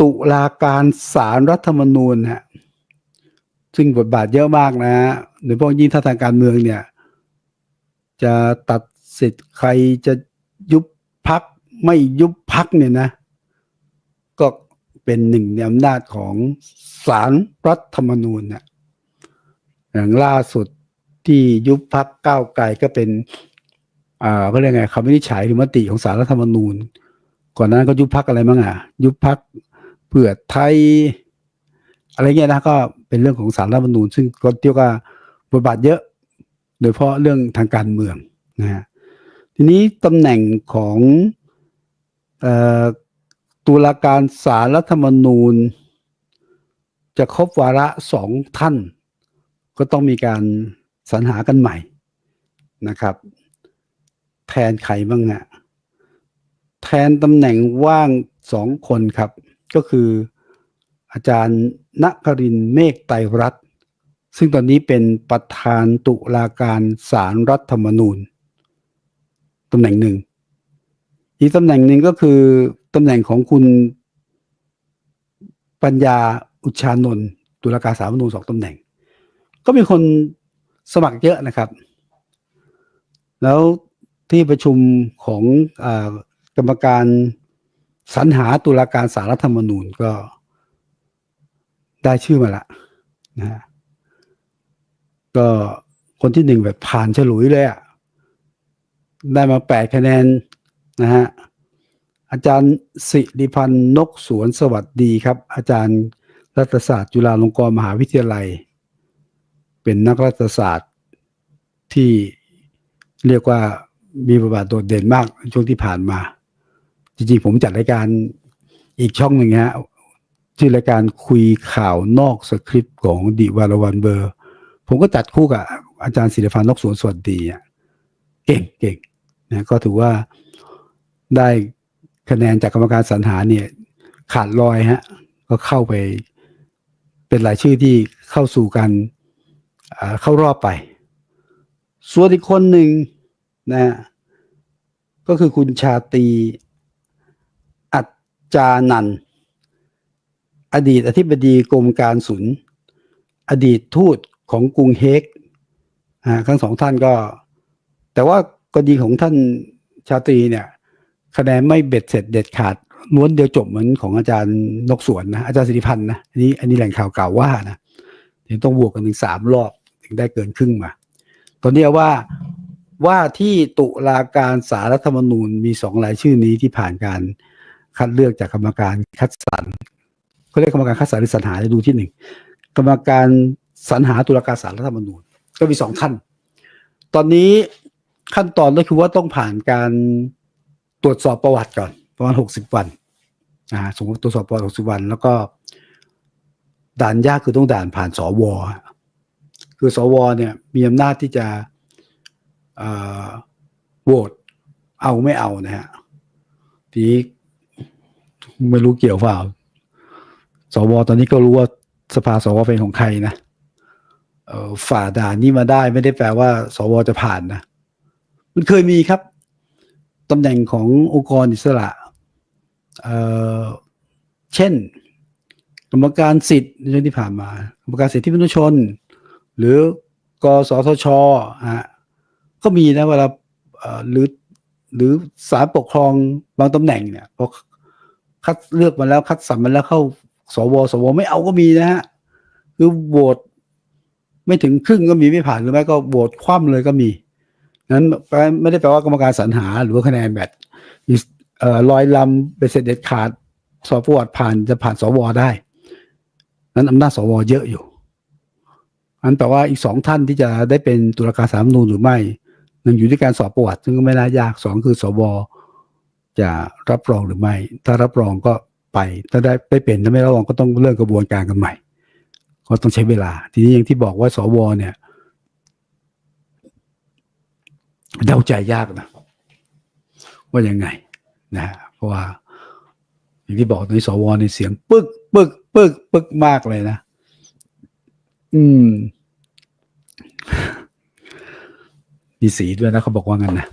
ตุลาการศาลรัฐธรรมนูญฮะซึ่งบทบาทเยอะมากนะฮะโดยเฉพาะยิ่งถ้าทางการเมืองเนี่ย จะตัดสิทธิ์ใครจะยุบพักไม่ยุบพักเนี่ยนะ ก็เป็นหนึ่งในอำนาจของศาลรัฐธรรมนูญนะอย่างล่าสุดที่ยุบพักก้าวไกลก็เป็นอ่าก็เรียกไงคำวินิจฉัยหรือมติของศาลรัฐธรรมนูญ ก่อนหนานั้นก็ยุบพักอะไรบ้างอะ ยุบพัก เพื่อไทย อะไรเงี้ยนะก็เป็นเรื่องของสารรัฐธรรมนูญซึ่งก็เรียกว่าบทบาทเยอะ โดยเฉพาะเรื่องทางการเมืองนะฮะทีนี้ตำแหน่งของออตุลาการสารรัฐธรรมนูญ จะครบวาระสองท่าน ก็ต้องมีการสรรหากันใหม่นะครับ แทนใครบ้างฮะแทนตำแหน่งว่างสองคนครับ ก็คือ อาจารย์ณครินเมฆไตรรัตน์ซึ่งตอนนี้เป็นประธานตุลาการศาลรรัฐธรรมนูญตำแหน่งหนึ่ง อีกตำแหน่งหนึ่งก็คือตำแหน่งของคุณปัญญาอุชานนท์ตุลาการศารรัฐธรรมนูญสองตำแหน่ง ก็มีคนสมัครเยอะนะครับ แล้วที่ประชุมของอกรรมการ สรรหาตุลาการสารรัฐธรรมนูญก็ได้ชื่อมาละนะฮะก็คนที่หนึ่งแบบผ่านฉลุยเลยอะ่ะได้มาแปดคะแนนนะฮะอาจารย์สิริพันธ์นกสวนสวัสดีครับ อาจารย์รัฐศาสตร์จุฬาลงกรณ์มหาวิทยาลัย เป็นนักรัฐศาสตร์ที่เรียกว่ามีบทบาทโดดเด่นมากช่วงที่ผ่านมา จริงๆผมจัดรายการอีกช่องหนึ่งฮะชื่อรายการคุยข่าวนอกสคริปต์ของดิวารวันเบอร์ ผมก็จัดคู่กับอาจารย์ศิริพันธ์นกสวนสวัสดีอะเก่งเก่งนะก็ถือว่าได้คะแนนจากกรรมการสรรหาเนี่ย ขาดลอยฮะ ก็เข้าไป เป็นรายชื่อที่เข้าสู่การเข้ารอบไป ส่วนอีกคนหนึ่งนะ ก็คือคุณชาตี จานัน อดีตอธิบดีกรมการศุลอดีตทูตของกรุงเฮกทั้งสองท่านก็ แต่ว่ากรณีของท่านชาตรีเนี่ย คะแนนไม่เบ็ดเสร็จเด็ดขาดล้วนเดียวจบเหมือนของอาจารย์นกสวนนะอาจารย์สิริพันธ์นะอันนี้อันนี้แหล่งข่าวเก่าว่านะถึงต้องบวกกันถึงสามรอบถึงได้เกินครึ่งมา ตอนนี้ว่าว่าที่ตุลาการสารรัฐธรรมนูญมีสองรายชื่อนี้ที่ผ่านการ คัดเลือกจากกรรมการคัดสรรเขาเรียกกรรมการคัดสรรหรือสรรหาจะดูที่หนึ่งกรรมการสรรหาตุลาการสารรัฐธรรมนูญก็มีสองขั้น ตอนนี้ขั้นตอนก็คือว่าต้องผ่านการตรวจสอบประวัติก่อน ประมาณหกสิบวันอ่าสมมติตรวจสอบประวัติหกสิบวัน แล้วก็ด่านยากคือต้องด่านผ่านสวคือสวเนี่ยมีอำนาจที่จะโหวตเอาไม่เอานะฮะที ไม่รู้เกี่ยวเปล่า สวตอนนี้ก็รู้ว่าสภาสวเป็นของใครนะเอ่อฝ่าด่านนี้มาได้ไม่ได้แปลว่า สวจะผ่านนะ มันเคยมีครับตำแหน่งขององค์กรอิสระเอ่อเช่น กรรมการสิทธิ์ในช่วงที่ผ่านมา กรรมการสิทธิมนุษยชน หรือกสทชฮะก็มีนะเวลาเอ่อหรือหรือศาลปกครองบางตำแหน่งเนี่ยพอ คัดเลือกมาแล้วคัดสรรมาแล้วเข้าสวสวไม่เอาก็มีนะฮะคือโหวตไม่ถึงครึ่งก็มีไม่ผ่านหรือไม่ก็โหวตคว่ำเลยก็มีนั้นไม่ได้แปลว่ากรรมการสรรหา หรือว่าคะแนนแบบลอยลำเป็นเสร็จเด็ดขาดสอบประวัติผ่านจะผ่านสวได้ นั้นอำนาจสวเยอะอยู่อันแปลว่าอีกสองท่านที่จะได้เป็นตุลาการสามนูญหรือไม่หนึ่งอยู่ที่การสอบประวัติ ซึ่งก็ไม่น่ายากสองคือสว จะรับรองหรือไม่ ถ้ารับรองก็ไปถ้าได้ได้เป็นถ้าไม่รับรองก็ต้องเริ่มกระบวนการกันใหม่ ก็ต้องใช้เวลา ทีนี้อย่างที่บอกว่าสวเนี่ยเดาใจยากนะว่ายังไงนะฮะเพราะว่าอย่างที่บอกในสวในเสียง ปึกปึกปึกปึกมากเลยนะ อืม มีสีด้วยนะเขาบอกว่างั้นนะ